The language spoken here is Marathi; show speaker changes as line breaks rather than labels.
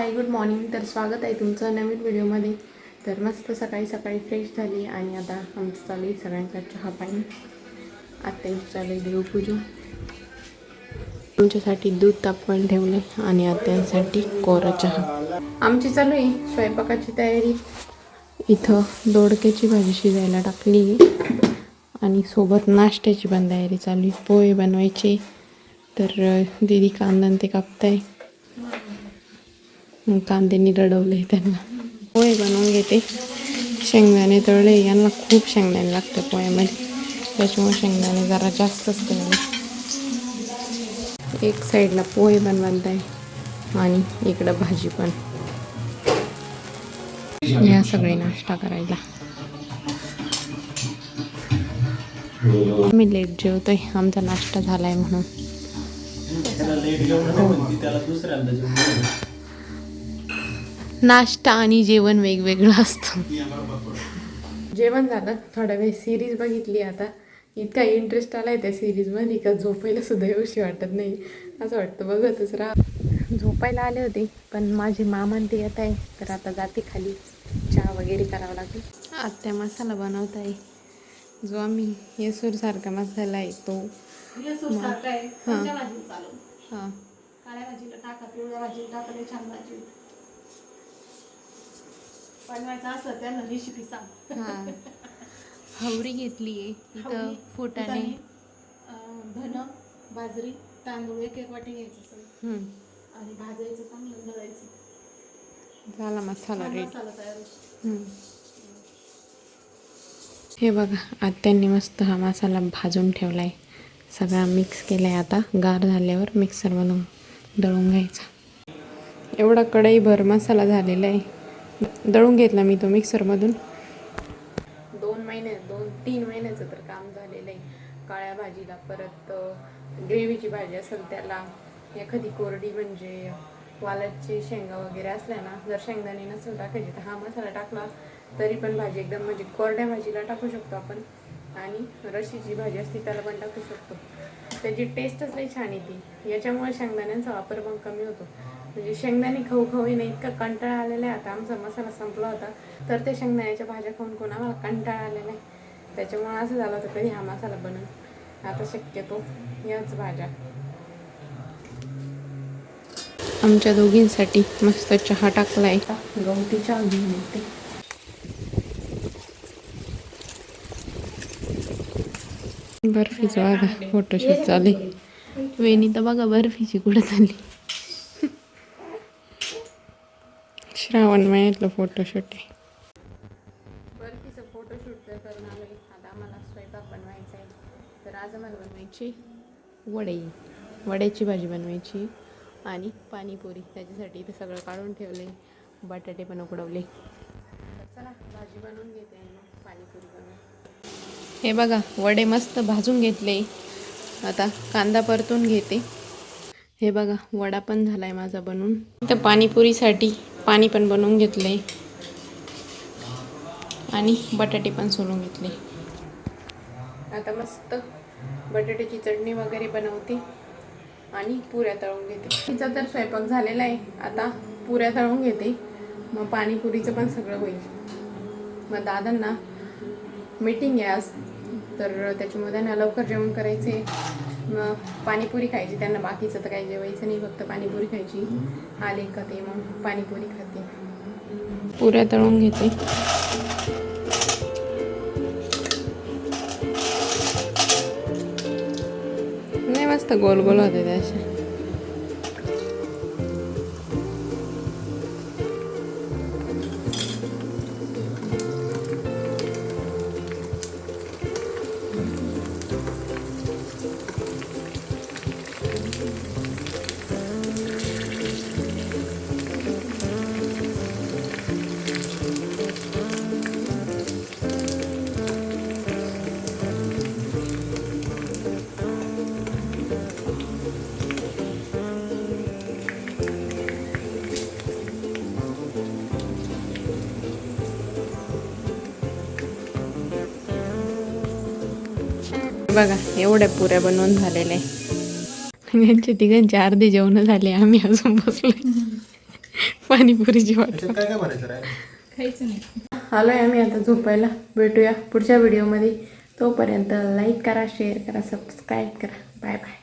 Hi good morning. तर स्वागत आहे तुमचं नवीन व्हिडिओमध्ये. तर मस्त सकाळी सकाळी फ्रेश झाली आणि आता आमचं चालू आहे सगळ्यांचा चहा पाणी. आत्यांची चालू आहे देवपूजा. आमच्यासाठी दूध तापवून ठेवले आणि आत्यांसाठी कोरा चहा. आमची चालू आहे स्वयंपाकाची तयारी. इथं दोडक्याची भाजी शिजायला टाकली आणि सोबत नाश्त्याची पण तयारी चालू आहे. पोहे बनवायचे. तर अं, दीदी कांदा ते कापताय. कांद्यानी रडवले त्यांना. पोहे बनवून घेते. शेंगदाणे तळले. यांना खूप शेंगदाणे लागतं पोह्यामध्ये. त्याच्यामुळे शेंगदाणे जरा जास्तच तळले. एक साईडला पोहे बनवत आहे. आणि इकडं भाजी पण. या सगळे नाश्ता करायला. आम्ही लेट जेवतोय. आमचा नाश्ता झालाय म्हणून. नाश्ता आणि जेवण वेगवेगळं असतं. जेवण झालं. थोडा वेळ सिरीज बघितली आता. इतका इंटरेस्ट आलाय त्या सिरीजमध्ये का झोपायला सुद्धा येऊशी वाटत नाही. असं वाटतं. बघतच राहा. झोपायला आले होते पण माझे मामान ते येत आहे तर आता जाते खाली. चहा वगैरे करावा लागेल. आत्या मसाला बनवत आहे जो आम्ही येसूरसारखा मसाला आहे तो.
आहे. चालू?
हां
काळ्या भाजीला टाका पिवळ्या भाजीला टाका लई छान भाजी होते. बनवायचं असं त्यांना रेसिपी सांग.
हां. हवरी घेतली आहे इथं
अं, धन बाजरी तांदूळ एक एक वाटी घ्यायचं सगळं.
हम्म.
आणि भाजायचं चांगलं दळायचं.
झाला मसाला
छान
रेडी
मसाला तयार होतो.
हम्म. हे बघा आत्यांनी मस्त हा मसाला भाजून ठेवला आहे सगळा मिक्स केला आहे आता. गार झाल्यावर मिक्सर बनवून दळून घ्यायचा. एवढा कढईभर मसाला झालेला आहे. दळून घेतला मी तो मिक्सरमधून. दोन महिने दोन तीन महिन्याचं तर काम झालेलं आहे. काळ्या भाजीला परत ग्रेव्हीची भाजी असेल त्याला एखादी कोरडी म्हणजे वालाची शेंगा वगैरे असल्या ना जर शेंगदाणे नसेल टाकायचे तर हा मसाला टाकला तरी पण भाजी एकदम म्हणजे कोरड्या भाजीला टाकू शकतो आपण. आणि रशीची भाजी असते त्याला पण टाकू शकतो. त्याची टेस्टच लई छान येते याच्यामुळे शेंगदाण्यांचा वापर पण कमी होतो. म्हणजे शेंगदाणे खाऊ खाऊ येणं इतका कंटाळा आलेला आहे. आता आमचा मसाला संपला होता. तर ते शेंगदाण्याच्या भाज्या खाऊन कोण आम्हाला कंटाळा आलेला आहे. त्याच्यामुळे असं झालं होतं कधी हा मसाला बनवून आता शक्यतो याच भाज्या. आमच्या दोघींसाठी मस्त चहा टाकलाय. गवती चहा घेऊन येते बर्फीचं बघा फोटोशूट चालू वेणी तर बघा बर्फीची कुठं चालली. श्रावण महिन्यातलं फोटोशूट आहे. बर्फीचं फोटोशूट तर करून आलोय. आता आम्हाला स्वयंपाक बनवायचा आहे. तर आज आम्हाला बनवायची वडे. वड्याची भाजी बनवायची आणि पाणीपुरी. त्याच्यासाठी इथे सगळं काढून ठेवले. बटाटे पण उकडवले. चला भाजी बनवून घेते मग पाणीपुरी बनवून हे बघा वडे मस्त भाजून घेतले. आता कांदा परतून घेते. हे बघा वडा पण झालाय माझा बनवून तर पाणीपुरीसाठी पाणी पण बनवून घेतले आणि बटाटे पण सोलून घेतले. आता मस्त बटाट्याची चटणी वगैरे बनवते आणि पुऱ्या तळून घेते. तिचा तर स्वयंपाक झालेला आहे. आता पुऱ्या तळून घेते. मग पाणीपुरीचं पण सगळं होईल. मग दादांना मीटिंग आहे आज. तर त्याच्यामुळे त्यांना लवकर जेवण करायचे आहे पाणीपुरी खायची त्यांना बाकीचं तर काही जेवायचं नाही फक्त पाणीपुरी खायची. आले का ते मग पाणीपुरी खाते. पुऱ्या तळून घेते. नाही मस्त गोल गोल होते ते बघा एवढ्या पुऱ्या बनवून झालेल्या आहे यांचे तिघांचे अर्धे जेवण झाले आम्ही अजून पाणीपुरीची वाट
भरायचं राहिलं?
खायचं नाही.
आलो आहे आम्ही आता झोपायला. भेटूया पुढच्या व्हिडिओमध्ये. तोपर्यंत लाईक करा शेअर करा सबस्क्राईब करा. Bye bye